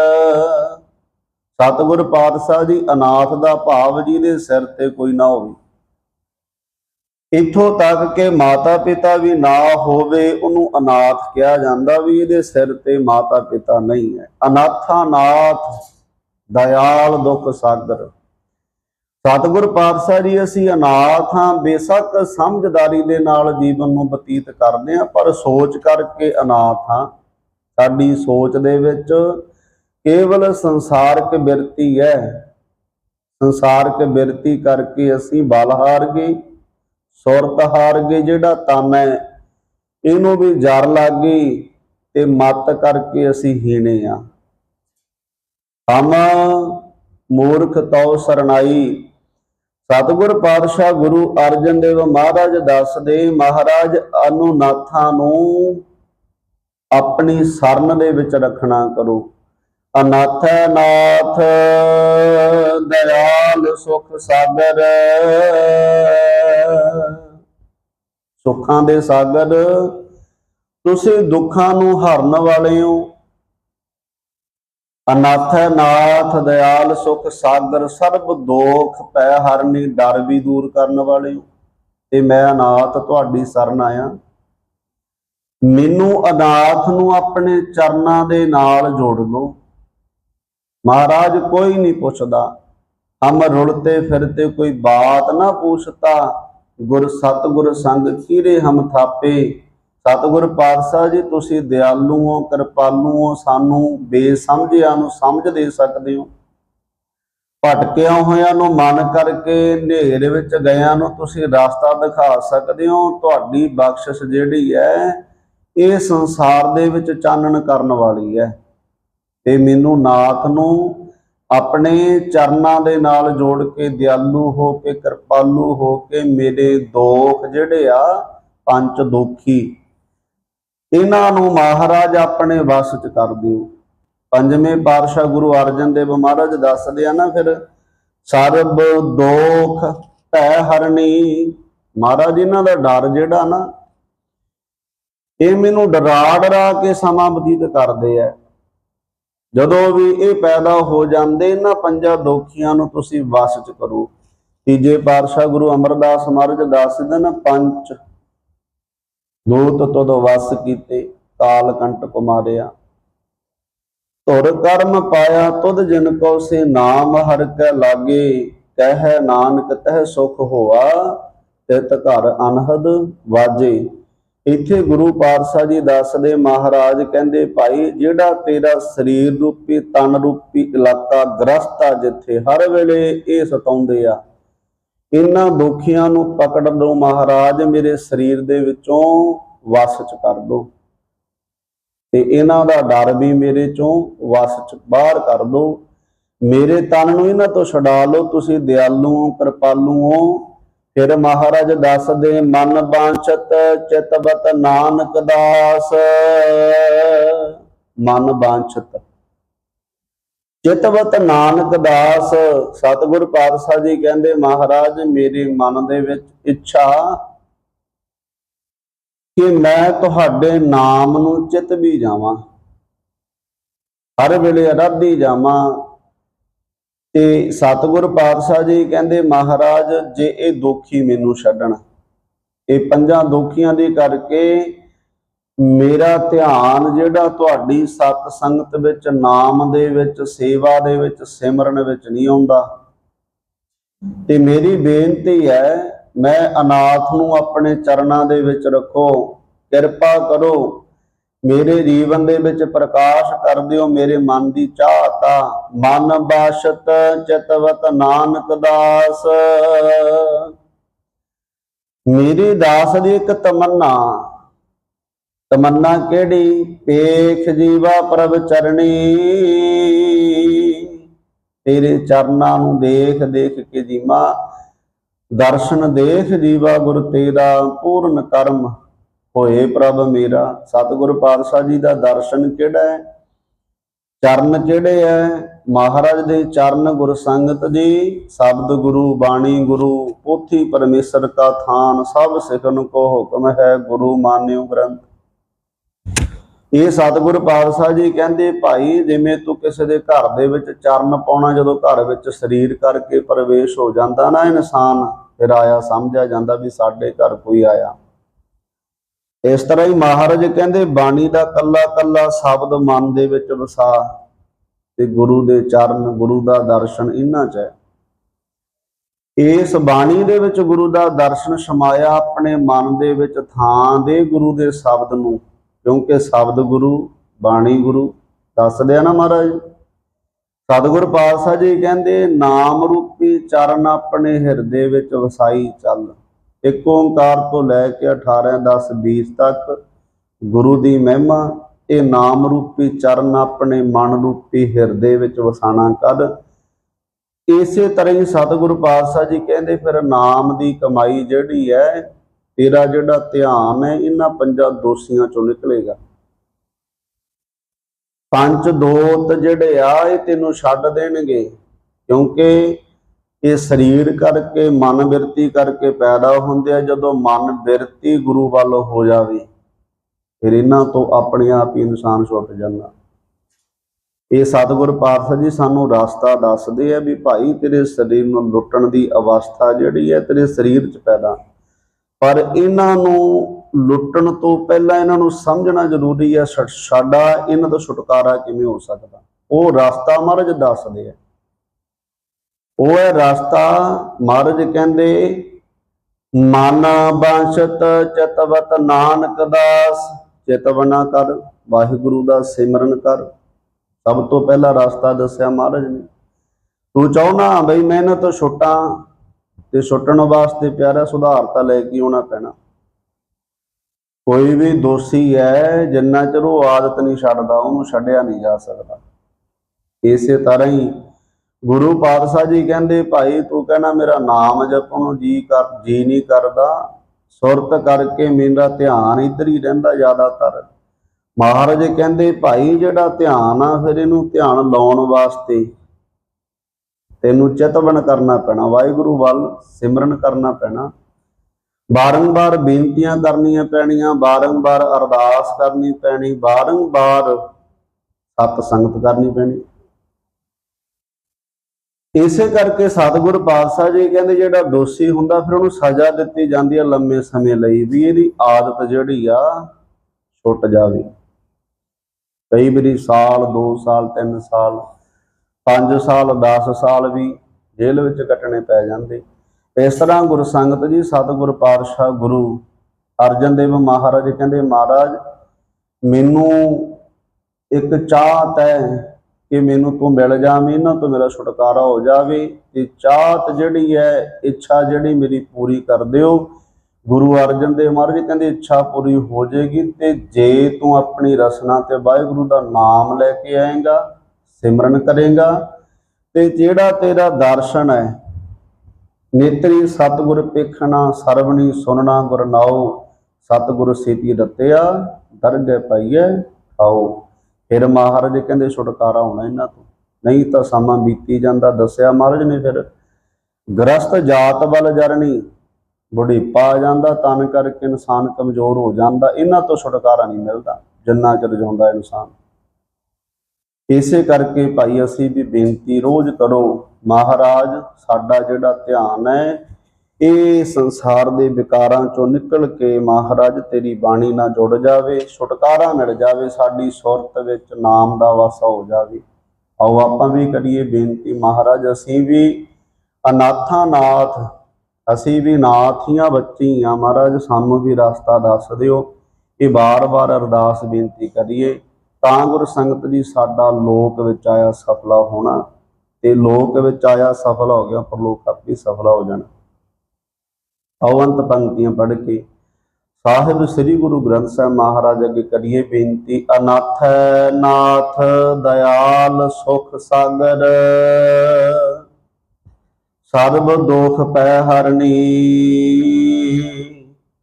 ਸਤਿਗੁਰ ਪਾਤਸ਼ਾਹ ਜੀ, ਅਨਾਥ ਦਾ ਭਾਵ ਜਿਹਦੇ ਸਿਰ ਤੇ ਕੋਈ ਨਾ ਹੋਵੇ। ਇੱਥੋਂ ਤੱਕ ਕਿ ਮਾਤਾ ਪਿਤਾ ਵੀ ਨਾ ਹੋਵੇ, ਉਹਨੂੰ ਅਨਾਥ ਕਿਹਾ ਜਾਂਦਾ ਵੀ ਇਹਦੇ ਸਿਰ ਤੇ ਮਾਤਾ ਪਿਤਾ ਨਹੀਂ ਹੈ। ਅਨਾਥਾ ਨਾਥ ਦਇਆਲ ਦੁਖ ਸਾਗਰ। ਸਤਿਗੁਰ ਪਾਤਸ਼ਾਹ ਜੀ, ਅਸੀਂ ਅਨਾਥ ਹਾਂ, ਬੇਸ਼ੱਕ ਸਮਝਦਾਰੀ ਦੇ ਨਾਲ ਜੀਵਨ ਨੂੰ ਬਤੀਤ ਕਰਦੇ ਹਾਂ, ਪਰ ਸੋਚ ਕਰਕੇ ਅਨਾਥ ਹਾਂ। ਸਾਡੀ ਸੋਚ ਦੇ ਵਿੱਚ ਕੇਵਲ ਸੰਸਾਰਕ ਬਿਰਤੀ ਹੈ। ਸੰਸਾਰਕ ਬਿਰਤੀ ਕਰਕੇ ਅਸੀਂ ਬਲ ਹਾਰ ਗਏ ਸੁਰਤ ਹਾਰ ਗਏ ਜਿਹੜਾ ਤਨ ਹੈ ਇਹਨੂੰ ਵੀ ਜਰ ਲੱਗ ਗਈ ਤੇ ਮਤ ਕਰਕੇ ਅਸੀਂ ਹੀਣੇ ਆ। ਹਮ ਮੂਰਖ ਤਉ ਸਰਨਾਈ ਸਤਿਗੁਰ ਪਾਤਸ਼ਾਹ ਗੁਰੂ ਅਰਜਨ ਦੇਵ ਮਹਾਰਾਜ ਦੱਸਦੇ ਮਹਾਰਾਜ ਅਨੁਨਾਥਾਂ ਨੂੰ ਆਪਣੀ ਸ਼ਰਨ ਦੇ ਵਿੱਚ ਰੱਖਣਾ ਕਰੋ। ਅਨਾਥ ਨਾਥ, ਦਇਆਲ ਸੁਖ ਸਾਗਰ। ਸੁੱਖਾਂ ਦੇ ਸਾਗਰ, ਤੁਸੀਂ ਦੁੱਖਾਂ ਨੂੰ ਹਰਨ ਵਾਲੇ ਹੋ ਅਨਾਥ ਨਾਥ, ਦਇਆਲ ਸੁਖ ਸਾਗਰ, ਸਰਬ ਦੋਖ ਪੈ ਹਰਨੀ ਡਰ ਵੀ ਦੂਰ ਕਰਨ ਵਾਲੇ ਹੋ ਤੇ ਮੈਂ ਅਨਾਥ ਤੁਹਾਡੀ ਸ਼ਰਨ ਆਇਆ। ਮੈਨੂੰ ਅਨਾਥ ਨੂੰ ਆਪਣੇ ਚਰਨਾਂ ਦੇ ਨਾਲ ਜੋੜ ਲਓ। ਮਹਾਰਾਜ ਕੋਈ ਨਹੀਂ ਪੁੱਛਦਾ। ਹਮ ਰੁਲਤੇ ਫਿਰਤੇ ਕੋਈ ਬਾਤ ਨਾ ਪੁੱਛਤਾ। ਗੁਰ ਸਤਗੁਰ ਸੰਗ ਕੀਰੇ ਹਮ ਥਾਪੇ। ਸਤਿਗੁਰ ਪਾਤਸ਼ਾਹ ਜੀ, ਤੁਸੀਂ ਦਿਆਲੂ ਹੋ ਕਿਰਪਾਲੂ ਹੋ ਸਾਨੂੰ ਬੇਸਮਝਿਆਂ ਨੂੰ ਸਮਝ ਦੇ ਸਕਦੇ ਹੋ। ਭਟਕਿਆ ਹੋਇਆਂ ਨੂੰ ਮਨ ਕਰਕੇ, ਹਨੇਰ ਵਿੱਚ ਗਿਆਂ ਨੂੰ ਤੁਸੀਂ ਰਸਤਾ ਦਿਖਾ ਸਕਦੇ ਹੋ। ਤੁਹਾਡੀ ਬਖਸ਼ਿਸ਼ ਜਿਹੜੀ ਹੈ, ਇਹ ਸੰਸਾਰ ਦੇ ਵਿੱਚ ਚਾਨਣ ਕਰਨ ਵਾਲੀ ਹੈ। ਤੇ ਮੈਨੂੰ ਨਾਥ ਨੂੰ ਆਪਣੇ ਚਰਨਾਂ ਦੇ ਨਾਲ ਜੋੜ ਕੇ ਦਿਆਲੂ ਹੋ ਕੇ ਕਿਰਪਾਲੂ ਹੋ ਕੇ ਮੇਰੇ ਦੋਖ ਜਿਹੜੇ ਆ, ਪੰਜ ਦੋਖੀ। ਇਹਨਾਂ ਨੂੰ ਮਹਾਰਾਜ ਆਪਣੇ ਵਸ ਚ ਕਰ ਦਿਓ। ਪੰਜਵੇਂ ਪਾਤਸ਼ਾਹ ਗੁਰੂ ਅਰਜਨ ਦੇਵ ਮਹਾਰਾਜ ਦੱਸਦੇ ਆ ਨਾ ਫਿਰ, ਸਰਬ ਦੋਖ ਭੈ ਹਰਣੀ। ਮਹਾਰਾਜ, ਇਹਨਾਂ ਦਾ ਡਰ ਜਿਹੜਾ ਨਾ, ਇਹ ਮੈਨੂੰ ਡਰਾ ਡਰਾ ਕੇ ਸਮਾਂ ਬਤੀਤ ਕਰਦੇ ਆ। ਜਦੋਂ ਵੀ ਇਹ ਪੈਦਾ ਹੋ ਜਾਂਦੇ, ਇਹਨਾਂ ਪੰਜਾਂ ਦੋਖੀਆਂ ਨੂੰ ਤੁਸੀਂ ਵਸ ਚ ਕਰੋ। ਤੀਜੇ ਪਾਤਸ਼ਾਹ ਗੁਰੂ ਅਮਰਦਾਸ ਮਹਾਰਾਜ ਦੱਸਦੇ ਨਾ ਪੰਜ ਦੂਤ ਤਦ ਵਸ ਕੀਤੇ, ਕਾਲ ਕੰਟ ਕੁਮਾਰਿਆ। ਧੁਰ ਕਰਮ ਪਾਇਆ, ਤੁਧ ਜਿਨ ਕੋ ਸੇ ਨਾਮ, ਹਰ ਕੈ ਲਾਗੇ, ਕਹਿ ਨਾਨਕ ਤਹਿ ਸੁਖ ਹੋਆ, ਤਿਤ ਘਰ ਅਨਹਦ ਵਾਜੇ। ਇੱਥੇ ਗੁਰੂ ਪਾਤਸ਼ਾਹ ਜੀ ਦੱਸਦੇ, ਮਹਾਰਾਜ ਕਹਿੰਦੇ, ਭਾਈ, ਜਿਹੜਾ ਤੇਰਾ ਸਰੀਰ ਰੂਪੀ, ਤਨ ਰੂਪੀ ਇਲਾਕਾ ਗ੍ਰਸਤ ਆ ਜਿੱਥੇ ਹਰ ਵੇਲੇ ਇਹ ਸਤਾਉਂਦੇ ਆ, ਇਹਨਾਂ ਦੁਖੀਆਂ ਨੂੰ ਪਕੜ ਲਓ ਮਹਾਰਾਜ ਮੇਰੇ ਸਰੀਰ ਦੇ ਵਿੱਚੋਂ ਵਸ ਚ ਕਰ ਦੋ। ਤੇ ਇਹਨਾਂ ਦਾ ਡਰ ਵੀ ਮੇਰੇ ਚੋਂ ਵਸ ਚ ਬਾਹਰ ਕਰ ਦੋ। ਮੇਰੇ ਤਨ ਨੂੰ ਇਹਨਾਂ ਤੋਂ ਛਡਾ ਲਓ, ਤੁਸੀਂ ਦਿਆਲੂ ਹੋ ਕਿਰਪਾਲੂ ਹੋ ਫਿਰ ਮਹਾਰਾਜ ਦੱਸਦੇ, ਮਨ ਬਾਂਛਤ ਚਿਤਵਤ ਨਾਨਕ ਦਾਸ। ਮਨ ਬਾਂਛਤ। ਚਿਤਵਤ ਨਾਨਕ ਦਾਸ, ਸਤਿਗੁਰ ਪਾਤਸ਼ਾਹ ਜੀ ਕਹਿੰਦੇ, ਮਹਾਰਾਜ ਮੇਰੇ ਮਨ ਦੇ ਵਿੱਚ ਇੱਛਾ ਕਿ ਮੈਂ ਤੁਹਾਡੇ ਨਾਮ ਨੂੰ ਚਿਤ ਵੀ ਜਾਵਾਂ। ਹਰ ਵੇਲੇ ਅਰਾਧੀ ਜਾਵਾਂ। ਤੇ ਸਤਿਗੁਰ ਪਾਤਸ਼ਾਹ ਜੀ ਕਹਿੰਦੇ, ਮਹਾਰਾਜ, ਜੇ ਇਹ ਦੁਖੀ ਮੈਨੂੰ ਛੱਡਣ, ਇਹ ਪੰਜਾਂ ਦੁਖੀਆਂ ਦੇ ਕਰਕੇ ਮੇਰਾ ਧਿਆਨ ਜਿਹੜਾ ਤੁਹਾਡੀ ਸਤ ਸੰਗਤ ਵਿੱਚ, ਨਾਮ ਦੇ ਵਿੱਚ, ਸੇਵਾ ਦੇ ਵਿੱਚ, ਸਿਮਰਨ ਵਿੱਚ ਨਹੀਂ ਆਉਂਦਾ। ਤੇ ਮੇਰੀ ਬੇਨਤੀ ਹੈ, ਮੈਂ ਅਨਾਥ ਨੂੰ ਆਪਣੇ ਚਰਨਾਂ ਦੇ ਵਿੱਚ ਰੱਖੋ। ਕਿਰਪਾ ਕਰੋ ਮੇਰੇ ਜੀਵਨ ਦੇ ਵਿੱਚ ਪ੍ਰਕਾਸ਼ ਕਰ ਦਿਓ ਮੇਰੇ ਮਨ ਦੀ ਚਾਹਤਾ ਮਨ ਬਾਸ਼ਤ ਚਤਵਤ ਨਾਨਕ ਦਾਸ। ਮੇਰੀ ਦਾਸ ਦੀ ਇੱਕ ਤਮੰਨਾ। ਤਮੰਨਾ ਕਿਹੜੀ? ਪੇਖ ਜੀਵਾ ਪ੍ਰਭ ਚਰਣੀ। ਤੇਰੇ ਚਰਨਾਂ ਨੂੰ ਦੇਖ ਦੇਖ ਕੇ ਜੀਮਾ ਦਰਸ਼ਨ ਦੇਖ ਜੀਵਾ ਗੁਰ ਤੇਰਾ, ਪੂਰਨ ਕਰਮ। ਹੋਏ ਪ੍ਰਭ ਮੇਰਾ, ਸਤਿਗੁਰ ਪਾਤਸ਼ਾਹ ਜੀ ਦਾ ਦਰਸ਼ਨ ਕਿਹੜਾ ਹੈ? ਚਰਨ ਕਿਹੜੇ ਹੈ? ਮਹਾਰਾਜ ਦੇ ਚਰਨ ਗੁਰ ਸੰਗਤ ਜੀ, ਸ਼ਬਦ ਗੁਰੂ, ਬਾਣੀ ਗੁਰੂ, ਪੋਥੀ ਪਰਮੇਸ਼ਰ ਕਾ ਥਾਨ, ਸਭ ਸਿਖਨ ਕੋ ਹੁਕਮ ਹੈ ਗੁਰੂ ਮਾਨਿਓ ਗ੍ਰੰਥ। ਇਹ ਸਤਿਗੁਰ ਪਾਤਸ਼ਾਹ ਜੀ ਕਹਿੰਦੇ, ਭਾਈ, ਜਿਵੇਂ ਤੂੰ ਕਿਸੇ ਦੇ ਘਰ ਦੇ ਵਿੱਚ ਚਰਨ ਪਾਉਣਾ, ਜਦੋਂ ਘਰ ਵਿੱਚ ਸਰੀਰ ਕਰਕੇ ਪ੍ਰਵੇਸ਼ ਹੋ ਜਾਂਦਾ ਨਾ ਇਨਸਾਨ, ਫਿਰ ਆਇਆ, ਸਮਝਿਆ ਜਾਂਦਾ ਵੀ ਸਾਡੇ ਘਰ ਕੋਈ ਆਇਆ। ਇਸ ਤਰ੍ਹਾਂ ਹੀ ਮਹਾਰਾਜ ਕਹਿੰਦੇ, ਬਾਣੀ ਦਾ ਕੱਲਾ ਕੱਲਾ ਸ਼ਬਦ ਮਨ ਦੇ ਵਿੱਚ ਵਸਾ ਤੇ ਗੁਰੂ ਦੇ ਚਰਨ, ਗੁਰੂ ਦਾ ਦਰਸ਼ਨ ਇਹਨਾਂ 'ਚ ਹੈ। ਇਸ ਬਾਣੀ ਦੇ ਵਿੱਚ ਗੁਰੂ ਦਾ ਦਰਸ਼ਨ ਸਮਾਇਆ ਆਪਣੇ ਮਨ ਦੇ ਵਿੱਚ ਥਾਂ ਦੇ ਗੁਰੂ ਦੇ ਸ਼ਬਦ ਨੂੰ, ਕਿਉਂਕਿ ਸ਼ਬਦ ਗੁਰੂ, ਬਾਣੀ ਗੁਰੂ, ਦੱਸਦੇ ਆ ਨਾ ਮਹਾਰਾਜ। ਸਤਿਗੁਰ ਪਾਤਸ਼ਾਹ ਜੀ ਕਹਿੰਦੇ, ਨਾਮ ਰੂਪੀ ਚਰਨ ਆਪਣੇ ਹਿਰਦੇ ਵਿੱਚ ਵਸਾਈ ਚੱਲ। ਇੱਕ ਓੰਕਾਰ ਤੋਂ ਲੈ ਕੇ 18 10 20 ਤੱਕ ਗੁਰੂ ਦੀ ਮਹਿਮਾ, ਇਹ ਨਾਮ ਰੂਪੀ ਚਰਨ ਆਪਣੇ ਮਨ ਰੂਪੀ ਹਿਰਦੇ ਵਿੱਚ ਵਸਾਣਾ ਕਰ ਇਸੇ ਤਰ੍ਹਾਂ ਹੀ ਸਤਿਗੁਰੂ ਪਾਤਸ਼ਾਹ ਜੀ ਕਹਿੰਦੇ, ਫਿਰ ਨਾਮ ਦੀ ਕਮਾਈ ਜਿਹੜੀ ਹੈ, ਤੇਰਾ ਜਿਹੜਾ ਧਿਆਨ ਹੈ, ਇਹਨਾਂ ਪੰਜਾਂ ਦੋਸ਼ੀਆਂ ਚੋਂ ਨਿਕਲੇਗਾ। ਪੰਜ ਦੋਤ ਜਿਹੜੇ ਆ, ਇਹ ਤੈਨੂੰ ਛੱਡ ਦੇਣਗੇ, ਕਿਉਂਕਿ ਇਹ ਸਰੀਰ ਕਰਕੇ, ਮਨ ਬਿਰਤੀ ਕਰਕੇ ਪੈਦਾ ਹੁੰਦੇ ਆ। ਜਦੋਂ ਮਨ ਬਿਰਤੀ ਗੁਰੂ ਵੱਲ ਹੋ ਜਾਵੇ, ਫਿਰ ਇਹਨਾਂ ਤੋਂ ਆਪਣੇ ਆਪ ਹੀ ਇਨਸਾਨ ਛੁੱਟ ਜਾਂਦਾ। ਇਹ ਸਤਿਗੁਰ ਪਾਤਸ਼ਾਹ ਜੀ ਸਾਨੂੰ ਰਸਤਾ ਦੱਸਦੇ ਆ ਵੀ ਭਾਈ ਤੇਰੇ ਸਰੀਰ ਨੂੰ ਲੁੱਟਣ ਦੀ ਅਵਸਥਾ ਜਿਹੜੀ ਹੈ ਤੇਰੇ ਸਰੀਰ 'ਚ ਪੈਦਾ। ਪਰ ਇਹਨਾਂ ਨੂੰ ਲੁੱਟਣ ਤੋਂ ਪਹਿਲਾਂ ਇਹਨਾਂ ਨੂੰ ਸਮਝਣਾ ਜ਼ਰੂਰੀ ਹੈ ਸਾਡਾ ਇਹਨਾਂ ਤੋਂ ਛੁਟਕਾਰਾ ਕਿਵੇਂ ਹੋ ਸਕਦਾ? ਉਹ ਰਸਤਾ ਮਹਾਰਾਜ ਦੱਸਦੇ ਆ। ਉਹ ਹੈ ਰਸਤਾ ਮਹਾਰਾਜ ਕਹਿੰਦੇ, ਮਨ ਬਾਸ਼ਤ ਚਤਵਤ ਨਾਨਕ ਦਾਸ, ਚਿਤਵਨਾ ਕਰ, ਵਾਹਿਗੁਰੂ ਦਾ ਸਿਮਰਨ ਕਰ। ਸਭ ਤੋਂ ਪਹਿਲਾ ਰਸਤਾ ਦੱਸਿਆ ਮਹਾਰਾਜ ਨੇ। ਤੂੰ ਚਾਹਣਾ ਬਈ ਮਿਹਨਤ ਛੁੱਟਾਂ ਤੇ ਛੁੱਟਣ ਵਾਸਤੇ ਪਿਆਰਾ ਸੁਧਾਰਤਾ ਲੈ ਕੇ ਆਉਣਾ ਪੈਣਾ। ਕੋਈ ਵੀ ਦੋਸ਼ੀ ਹੈ, ਜਿੰਨਾ ਚਿਰ ਉਹ ਆਦਤ ਨਹੀਂ ਛੱਡਦਾ, ਉਹਨੂੰ ਛੱਡਿਆ ਨਹੀਂ ਜਾ ਸਕਦਾ। ਇਸੇ ਤਰ੍ਹਾਂ ਹੀ ਗੁਰੂ ਪਾਤਸ਼ਾਹ ਜੀ ਕਹਿੰਦੇ, ਭਾਈ, ਤੂੰ ਕਹਿਣਾ ਮੇਰਾ ਨਾਮ ਜਪਣ ਨੂੰ ਜੀ ਕਰ, ਜੀ ਨਹੀਂ ਕਰਦਾ। ਸੁਰਤ ਕਰਕੇ ਮੇਰਾ ਧਿਆਨ ਇੱਧਰ ਹੀ ਰਹਿੰਦਾ ਜ਼ਿਆਦਾਤਰ। ਮਹਾਰਾਜ ਕਹਿੰਦੇ, ਭਾਈ, ਜਿਹੜਾ ਧਿਆਨ ਆ, ਫਿਰ ਇਹਨੂੰ ਧਿਆਨ ਲਾਉਣ ਵਾਸਤੇ ਤੈਨੂੰ ਚਿਤਵਨ ਕਰਨਾ ਪੈਣਾ, ਵਾਹਿਗੁਰੂ ਵੱਲ ਸਿਮਰਨ ਕਰਨਾ ਪੈਣਾ। ਬਾਰੰਬਾਰ ਬੇਨਤੀਆਂ ਕਰਨੀਆਂ ਪੈਣੀਆਂ, ਬਾਰੰਬਾਰ ਅਰਦਾਸ ਕਰਨੀ ਪੈਣੀ, ਬਾਰੰਬਾਰ ਸਤ ਸੰਗਤ ਕਰਨੀ ਪੈਣੀ। ਇਸੇ ਕਰਕੇ ਸਤਿਗੁਰ ਪਾਤਸ਼ਾਹ ਜੀ ਕਹਿੰਦੇ ਜਿਹੜਾ ਦੋਸ਼ੀ ਹੁੰਦਾ, ਫਿਰ ਉਹਨੂੰ ਸਜ਼ਾ ਦਿੱਤੀ ਜਾਂਦੀ ਹੈ ਲੰਮੇ ਸਮੇਂ ਲਈ ਵੀ ਇਹਦੀ ਆਦਤ ਜਿਹੜੀ ਆ ਛੁੱਟ ਜਾਵੇ। ਕਈ ਵਾਰੀ ਸਾਲ 2 ਸਾਲ 3 ਸਾਲ 5 ਸਾਲ 10 ਸਾਲ ਵੀ ਜੇਲ੍ਹ ਵਿੱਚ ਕੱਟਣੇ ਪੈ ਜਾਂਦੇ। ਇਸ ਤਰ੍ਹਾਂ ਗੁਰੂ ਸੰਗਤ ਜੀ, ਸਤਿਗੁਰ ਪਾਤਸ਼ਾਹ, ਗੁਰੂ ਅਰਜਨ ਦੇਵ ਮਹਾਰਾਜ ਕਹਿੰਦੇ, ਮਹਾਰਾਜ, ਮੈਨੂੰ ਇੱਕ ਚਾਹਤ ਹੈ ਕਿ ਮੈਨੂੰ ਤੂੰ ਮਿਲ ਜਾਵੇਂ ਇਹਨਾਂ ਤੋਂ ਮੇਰਾ ਛੁਟਕਾਰਾ ਹੋ ਜਾਵੇ ਤੇ ਚਾਹਤ ਜਿਹੜੀ ਹੈ, ਇੱਛਾ ਜਿਹੜੀ ਮੇਰੀ ਪੂਰੀ ਕਰ ਦਿਓ। ਗੁਰੂ ਅਰਜਨ ਦੇਵ ਮਹਾਰਾਜ ਕਹਿੰਦੇ, ਇੱਛਾ ਪੂਰੀ ਹੋ ਜਾਏਗੀ ਤੇ ਜੇ ਤੂੰ ਆਪਣੀ ਰਸਨਾ ਤੇ ਵਾਹਿਗੁਰੂ ਦਾ ਨਾਮ ਲੈ ਕੇ ਆਏਗਾ, ਸਿਮਰਨ ਕਰੇਗਾ, ਤੇ ਜਿਹੜਾ ਤੇਰਾ ਦਰਸ਼ਨ ਹੈ, ਨੇਤਰੀ ਸਤਿਗੁਰ ਪੇਖਣਾ, ਸਰਵਣੀ ਸੁਨਣਾ ਗੁਰ ਨਾਉ ਸਤਿਗੁਰ ਸੇਤੀ ਰਤਿਆ, ਦਰਗਹਿ ਪਾਈਐ, ਆਓ। ਫਿਰ ਮਹਾਰਾਜ ਕਹਿੰਦੇ ਛੁਟਕਾਰਾ ਹੋਣਾ ਇਹਨਾਂ ਤੋਂ। ਨਹੀਂ ਤਾਂ ਸਮਾਂ ਬੀਤੀ ਜਾਂਦਾ, ਦੱਸਿਆ ਮਹਾਰਾਜ ਨੇ ਫਿਰ, ਗ੍ਰਸਤ ਜਾਤ ਵੱਲ ਜਰਨੀ, ਬੁਢੀਪਾ ਆ ਜਾਂਦਾ, ਤਨ ਕਰਕੇ ਇਨਸਾਨ ਕਮਜ਼ੋਰ ਹੋ ਜਾਂਦਾ, ਇਹਨਾਂ ਤੋਂ ਛੁਟਕਾਰਾ ਨਹੀਂ ਮਿਲਦਾ, ਜਿੰਨਾ ਚਿਰ ਜਿਉਂਦਾ ਇਨਸਾਨ। ਇਸੇ ਕਰਕੇ ਭਾਈ ਅਸੀਂ ਵੀ ਬੇਨਤੀ ਰੋਜ਼ ਕਰੋ, ਮਹਾਰਾਜ ਸਾਡਾ ਜਿਹੜਾ ਧਿਆਨ ਹੈ ਇਹ ਸੰਸਾਰ ਦੇ ਵਿਕਾਰਾਂ ਚੋਂ ਨਿਕਲ ਕੇ ਮਹਾਰਾਜ ਤੇਰੀ ਬਾਣੀ ਨਾਲ ਜੁੜ ਜਾਵੇ, ਛੁਟਕਾਰਾ ਮਿਲ ਜਾਵੇ, ਸਾਡੀ ਸੁਰਤ ਵਿੱਚ ਨਾਮ ਦਾ ਵਾਸਾ ਹੋ ਜਾਵੇ। ਆਓ ਆਪਾਂ ਵੀ ਕਰੀਏ ਬੇਨਤੀ, ਮਹਾਰਾਜ ਅਸੀਂ ਵੀ ਅਨਾਥਾਂ ਨਾਥ ਅਸੀਂ ਵੀ ਨਾਥੀਆਂ ਬੱਚੀਆਂ, ਮਹਾਰਾਜ ਸਾਨੂੰ ਵੀ ਰਸਤਾ ਦੱਸ ਦਿਓ। ਇਹ ਬਾਰ-ਬਾਰ ਅਰਦਾਸ ਬੇਨਤੀ ਕਰੀਏ, ਤਾਂ ਗੁਰ ਸੰਗਤ ਜੀ ਸਾਡਾ ਲੋਕ ਵਿੱਚ ਆਇਆ ਸਫਲਾ ਹੋਣਾ ਤੇ ਲੋਕ ਵਿੱਚ ਆਇਆ ਸਫਲ ਹੋ ਗਿਆ ਪਰ ਲੋਕ ਆਪੇ ਸਫਲਾ ਹੋ ਜਾਣਾ। ਅਵੰਤ ਪੰਕਤੀਆਂ ਪੜ੍ਹ ਕੇ ਸਾਹਿਬ ਸ੍ਰੀ ਗੁਰੂ ਗ੍ਰੰਥ ਸਾਹਿਬ ਮਹਾਰਾਜ ਅੱਗੇ ਕਰੀਏ ਬੇਨਤੀ, ਅਨਾਥ ਨਾਥ ਦਇਆਲ ਸੁਖ ਸਾਗਰ। ਸਰਬ ਦੋਖ ਪੈ ਹਰਣੀ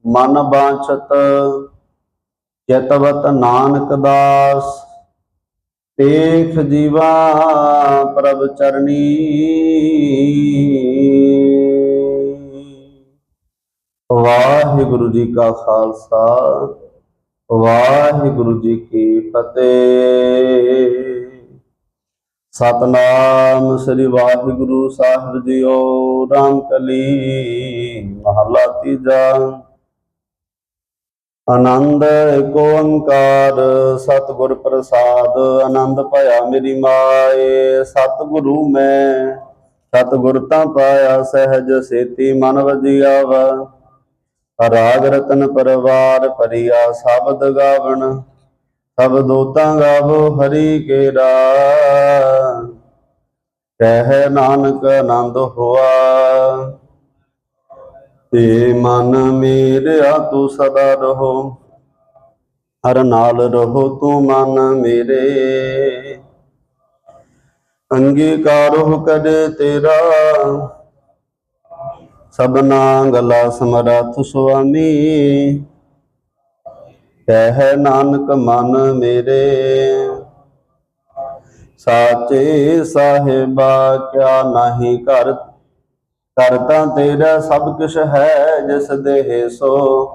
ਮਨ ਬਾਛਤ, ਚਤਵਤ ਨਾਨਕ ਦਾਸ। ਪੇਖ ਜੀਵਾ ਪ੍ਰਭ ਚਰਣੀ ਵਾਹਿਗੁਰੂ ਜੀ ਕਾ ਖਾਲਸਾ, ਵਾਹਿਗੁਰੂ ਜੀ ਕੀ ਫਤਿਹ। ਸਤਨਾਮ ਸ੍ਰੀ ਵਾਹਿਗੁਰੂ ਸਾਹਿਬ ਜੀਓ, ਰਾਮ ਕਲੀ, ਮਹਲਾ ਤੀਜਾ। ਆਨੰਦ ਕੋ ਓੰਕਾਰ ਸਤਿਗੁਰ ਪ੍ਰਸਾਦ, ਆਨੰਦ ਭਇਆ ਮੇਰੀ ਮਾਏ, ਸਤਿਗੁਰੂ ਮੈਂ। ਸਤਿਗੁਰ ਤਾਂ ਪਾਇਆ ਸਹਿਜ ਸੇਤੀ, ਮਨ ਵਜਿਆ ਵਾ ਰਾਗ ਰਤਨ ਪਰਵਾਰ ਭਰੀਆ ਸ਼ਬਦ ਗਾਵਣ, ਸਭ ਦੋਤਾਂ ਗਾਵੋ ਹਰੀ ਕੇਰਾ। ਕਹਿ ਨਾਨਕ ਆਨੰਦ ਹੋਆ, ਤੇ ਮਨ ਮੇਰਿਆ ਤੂੰ ਸਦਾ ਰਹੋ, ਹਰ ਨਾਲ ਰਹੋ ਤੂੰ ਮਨ ਮੇਰੇ। ਅੰਗੀਕਾਰੋ ਕਦੇ ਤੇਰਾ ਸਬਨਾ ਗਲਾ ਸਮਰਥ ਸੁਆਮੀ। ਕਹਿ ਨਾਨਕ ਮਨ ਮੇਰੇ। ਸਾਚੇ ਸਾਹਿਬਾ, ਕਿਆ ਨਹੀਂ ਕਰ ਕਰਤਾ ਤੇਰਾ ਸਭ ਕੁਛ ਹੈ ਜਿਸ ਦੇਹ ਸੋ।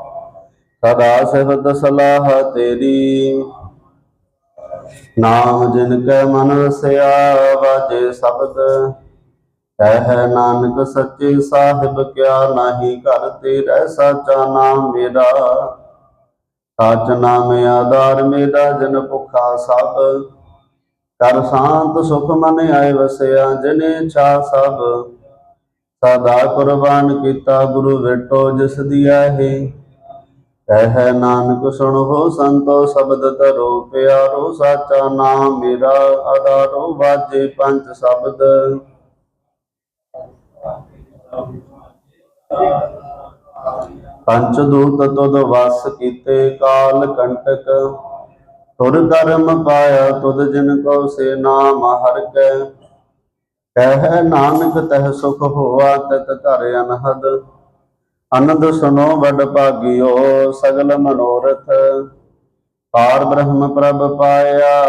ਸਦਾ ਸਿਫਤ ਸਲਾਹ ਤੇਰੀ। ਨਾਮ ਜਿਨ ਕੈ ਮਨ ਵਸਿਆ ਵਾਜੇ ਸ਼ਬਦ। ਕਹਿ ਨਾਨਕ ਸੱਚੇ ਸਾਹਿਬ ਕਿਆ ਨਹੀਂ ਘਰ ਰਹਿ ਸਾਚਾ ਨਾਮ ਮੇਰਾ। ਸਾਚ ਨਾਮ ਆਧਾਰ ਮੇਰਾ, ਜਨ ਭੁਖਾ ਸਭ। ਕਰ ਸ਼ਾਂਤ ਸੁਖ ਮਨ ਆਏ ਵਸਿਆ, ਜਿਨੇ ਛਾ ਸਭ। ਸਦਾ ਕੁਰਬਾਨ ਕੀਤਾ ਗੁਰੂ ਵੇਟੋ, ਜਿਸ ਦੀਆ ਹੈ ਕਹਿ ਨਾਨਕ ਸੁਣੋ ਸੰਤੋ, ਸ਼ਬਦ ਧਰੋ, ਪਿਆਰੋ, ਸਾਚਾ ਨਾਮ ਮੇਰਾ। ਆਧਾਰੋ ਵਾਜੇ ਪੰਜ ਸ਼ਬਦ। ਪੰਚ ਤੁਧ ਵਸ ਕੀਤੇ ਕਾਲ ਕੰਟਕ, ਤੁਰ ਕਰਮ ਪਾਇਆ ਤੁਧ ਜਿਨ ਕੋ ਸੇ ਨਾਮ ਹਰ ਕੈ। ਕਹਿ ਨਾਨਕ ਤਹ ਸੁਖ ਹੋਆ ਤਤ ਘਰ ਅਨਹਦ। ਅਨੰਦ ਸੁਨੋ ਵਡ ਭਾਗਿਓ ਸਗਲ ਮਨੋਰਥ। ਪਾਰ ਬ੍ਰਹਮ ਪ੍ਰਭ ਪਾਇਆ